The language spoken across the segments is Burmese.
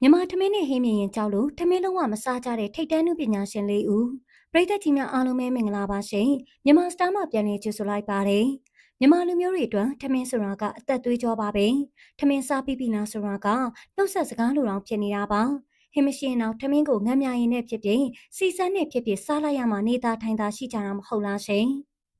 မြန်မာထမင်းနဲ့ဟင်းမြင်ရင်ကြောက်လို့ထမင်းလုံးဝမစားကြတဲ့ထိတ်တန်းနုပညာရှင်လေးဦးပရိသတ်ကြီးများအားလုံးပဲမင်္ဂလာပါရှင်မြန်မာစတားမှာပြန်လည်ကြိုဆိုလိုက်ပါတယ်မြန်မာလူမျိုးတွေအတွက်ထမင်းဆိုတာကအသက်သွေးကြောပါပဲထမင်းစားပြီးပြီလားဆိုတာကနှုတ်ဆက်စကားလိုတောင်ဖြစ်နေတာပါဟင်းမရှိရင်တော့ထမင်းကိုငတ်မြရင်နဲ့ဖြစ်ဖြစ်စီစန်းနဲ့ဖြစ်ဖြစ်စားလိုက်ရမှနေသားထိုင်သာရှိကြတာမဟုတ်လားရှင်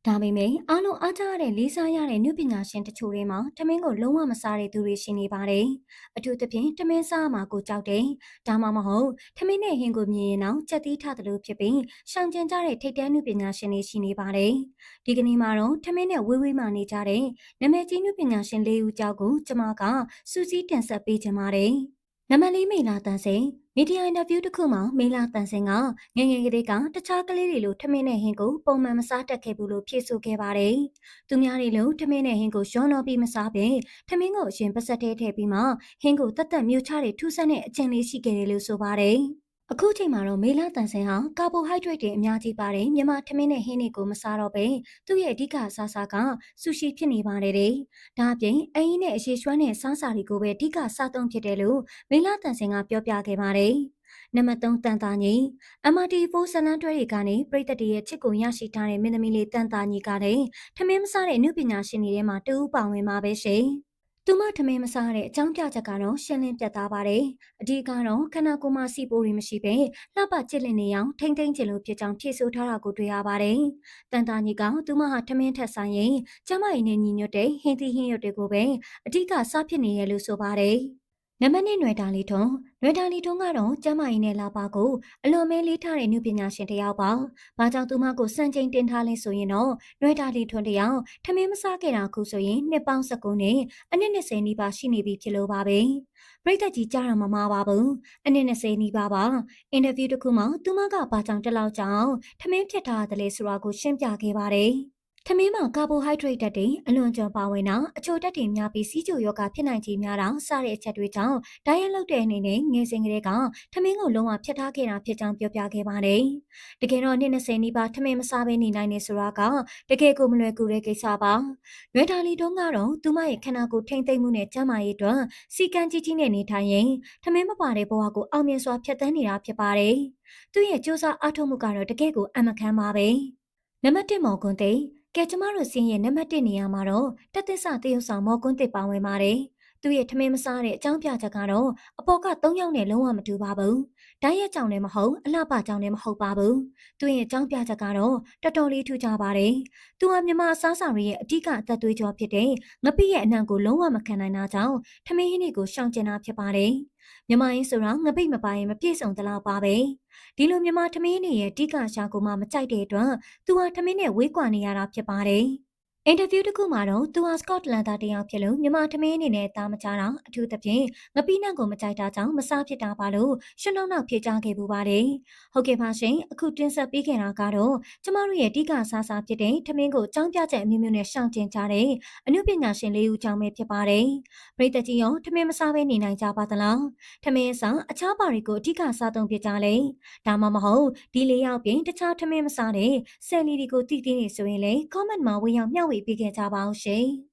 ဒါပေမဲ့အားလုံးအားကြရတဲ့လေးစားရတဲ့နုပညာရှင်တချို့တွေမှာထမင်းကိုလုံးဝမစားတဲ့သူတွေရှိနေပါတယ်။အထူးသဖြင့်ထမင်းစားမှာကိုကြောက်တယ်။ဒါမှမဟုတ်ထမင်းနဲ့ဟင်းကိုမြင်ရင်တော့ကြက်သီးထသလိုဖြစ်ပြီးရှောင်ကျဉ်ကြတဲ့ထိတ်တန်းနုပညာရှင်တွေရှိနေပါတယ်။ဒီကနေ့မှာတော့ထမင်းနဲ့ဝေးဝေးမှနေကြတဲ့နမကြီးနုပညာရှင်လေးဦးကြောက်ကိုကျမကစူးစီးတင်ဆက်ပေးချင်ပါတယ်။ နမလေးမိလာတန်စိန်မီဒီယာအင်တာဗျူးတစ်ခုမှာမေလာတန်စင်ကငငယ်ကလေးကတခြားကလေးတွေလိုထမင်းနဲ့ဟင်းကိုပုံမှန်မစားတတ်ခဲ့ဘူးလို့ဖြေဆိုခဲ့ပါတယ်။သူများတွေလိုထမင်းနဲ့ဟင်းကိုရောနှောပြီးမစားဘဲထမင်းကိုအရင်ပါစက်ထဲထည့်ပြီးမှဟင်းကိုတတ်တတ်မြူချတဲ့ထူးဆန်းတဲ့အကျင့်လေးရှိခဲ့တယ်လို့ဆိုပါတယ်။ အခုချိန်မှာတော့မေလာတန်ဆင်ဟာကာဘိုဟိုက်ဒရိတ်တွေအများကြီးပါတယ်မြန်မာထမင်းနဲ့ဟင်းတွေကိုမစားတော့ပဲသူ့ရဲ့အဓိကအစားအစာကဆူရှီဖြစ်နေပါတယ်တဲ့ဒါအပြင်အရင်နဲ့အရှိရွှမ်းတဲ့စားစာတွေကိုပဲအဓိကစားသုံးဖြစ်တယ်လို့မေလာတန်ဆင်ကပြောပြခဲ့ပါတယ်နံပါတ်3တန်တာညီ MRT4 ဇလန်းတွဲတွေကနေပြည်သက်တရဲ့ချစ်ကိုရရှိထားတဲ့မင်းသမီးလေးတန်တာညီကလည်းထမင်းမစားတဲ့အမှုပညာရှင်တွေထဲမှာတူဦးပါဝင်ပါပဲရှင်။ သူမထမင်းမစားတဲ့အကြောင်းပြချက်ကတော့ရှင်းလင်းပြတ်သားပါတယ်။အဓိကတော့ခန္ဓာကိုယ်မှာစီပိုးတွေမရှိပဲလှပချစ်လင်နေအောင်ထိမ့်ထိမ့်ချင်လို့ဖြစ်ကြောင်းဖြေဆိုထားတာကိုတွေ့ရပါတယ်။တန်တာညီကသူမဟာထမင်းထက်ဆိုင်ရင်ကျမရင်းနဲ့ညီညွတ်တဲ့ဟင်းသီးဟင်းရွက်တွေကိုပဲအဓိကစားဖြစ်နေရလို့ဆိုပါတယ်။ နမနစ်နွယ်တာလီထွန်းနွယ်တာလီထွန်းကတော့ကျမကြီးနဲ့လာပါကိုအလွန်မဲလေးထားတဲ့နုပညာရှင်တယောက်ပါ။ဘာကြောင့်သူမကိုစံချိန်တင်ထားလဲဆိုရင်တော့နွယ်တာလီထွန်းတယောက်ထမင်းမစားခဲ့တာခုဆိုရင်နှစ်ပေါင်း19နဲ့အနည်း20နီးပါးရှိနေပြီဖြစ်လို့ပါပဲ။ပြိတ္တကြီးကြားတော့မမှားပါဘူး။အနည်း20နီးပါးပါ။အင်တာဗျူးတစ်ခုမှသူမကဘာကြောင့်တလောက်ကြောင့်ထမင်းဖြတ်ထားတယ်လဲဆိုတာကိုရှင်းပြခဲ့ပါတယ်။ ထမင်းမှာကာဘိုဟိုက်ဒရိတ်ဓာတ်တွေအလွန်ကျွံပါဝင်တာအချိုဓာတ်တွေများပြီးစီးကျိုယောဂဖြစ်နိုင်ခြေများတာစတဲ့အချက်တွေကြောင့်ဒိုင်ယက်လုပ်တဲ့အနေနဲ့ငယ်စဉ်ကလေးကထမင်းကိုလုံးဝဖျက်ထားခဲ့တာဖြစ်ကြောင်းပြောပြခဲ့ပါတယ်။တကယ်တော့နှစ်20နီးပါးထမင်းမစားဘဲနေနိုင်နေဆိုတာကတကယ်ကိုမလွယ်ကူတဲ့ကိစ္စပါ။လွယ်တာလီတုံးကတော့သူမရဲ့ခန္ဓာကိုယ်ထိမ့်သိမ့်မှုနဲ့ကျန်းမာရေးအတွက်စီကံကြီးကြီးနဲ့နေထိုင်ရင်ထမင်းမပါတဲ့ဘဝကိုအောင်မြင်စွာဖျက်ဆီးနေတာဖြစ်ပါတယ်။သူ့ရဲ့စူးစမ်းအားထုတ်မှုကတော့တကယ်ကိုအမခံပါပဲ။နံပါတ်1မော်ကွန်သိ ကဲကျမတို့စင်းရဲ့နံပါတ်1နေရာမှာတော့တက်သစ္စာတရုတ်ဆောင်မော်ကွန်းတစ်ပါဝင်ပါတယ်။ သူ့ရဲ့ထမင်းမစားတဲ့အကြောင်းပြချက်ကတော့အပေါ်က3ယောက်နဲ့လုံးဝမတူပါဘူး။ဓာတ်ရက်ကြောင်လည်းမဟုတ်အလှပကြောင်လည်းမဟုတ်ပါဘူး။သူ့ရဲ့အကြောင်းပြချက်ကတော့တော်တော်လေးထူးခြားပါတယ်။သူဟာမြမအစားအစာတွေရဲ့အဓိကအသက်သွေးကြောဖြစ်တဲ့ငပိရဲ့အနံ့ကိုလုံးဝမခံနိုင်တာကြောင့်ထမင်းဟင်းတွေကိုရှောင်ကျဉ်တာဖြစ်ပါတယ်။မြမရင်းဆိုတော့ငပိတ်မပါရင်မပြည့်စုံတလောက်ပါပဲဒီလိုမြမထမင်းနေရဲ့တိကရှာကိုမှမကြိုက်တဲ့အတွက်သူဟာထမင်းနဲ့ဝေးကွာနေရတာဖြစ်ပါတယ် အင်တာဗျူးတစ်ခုမှာတော့သူဟာစကော့တလန်သားတယောက်ဖြစ်လို့မြန်မာထမင်းအနေနဲ့သားမကြတာအထူးသဖြင့်ငပိနန့်ကိုမကြိုက်တာကြောင့်မစားဖြစ်တာပါလို့ရှင်းလုံးနောက်ဖြေကြားခဲ့ပူပါတယ်။ဟုတ်ကဲ့ပါရှင်အခုတင်ဆက်ပေးခဲ့တာကတော့ကျမတို့ရဲ့အဓိကစားစားဖြစ်တဲ့ထမင်းကိုကြောင်းပြချက်အမျိုးမျိုးနဲ့ရှောင်ကျဉ်ကြတဲ့အမှုပညာရှင်လေးဦးကြောင့်ပဲဖြစ်ပါတယ်။ပရိသတ်ကြီးရောထမင်းမစားဘဲနေနိုင်ကြပါသလား။ထမင်းစားအခြားပါတွေကိုအဓိကစားသုံးဖြစ်ကြလေ။ဒါမှမဟုတ်ဒီလေးယောက်ပြင်တခြားထမင်းမစားတဲ့ဆယ်လီတွေကိုတည်တည်နေဆိုရင်လေ comment မှာဝင်ရောက်မျှဝေပေးခဲ့ကြပါအောင်ရှင်။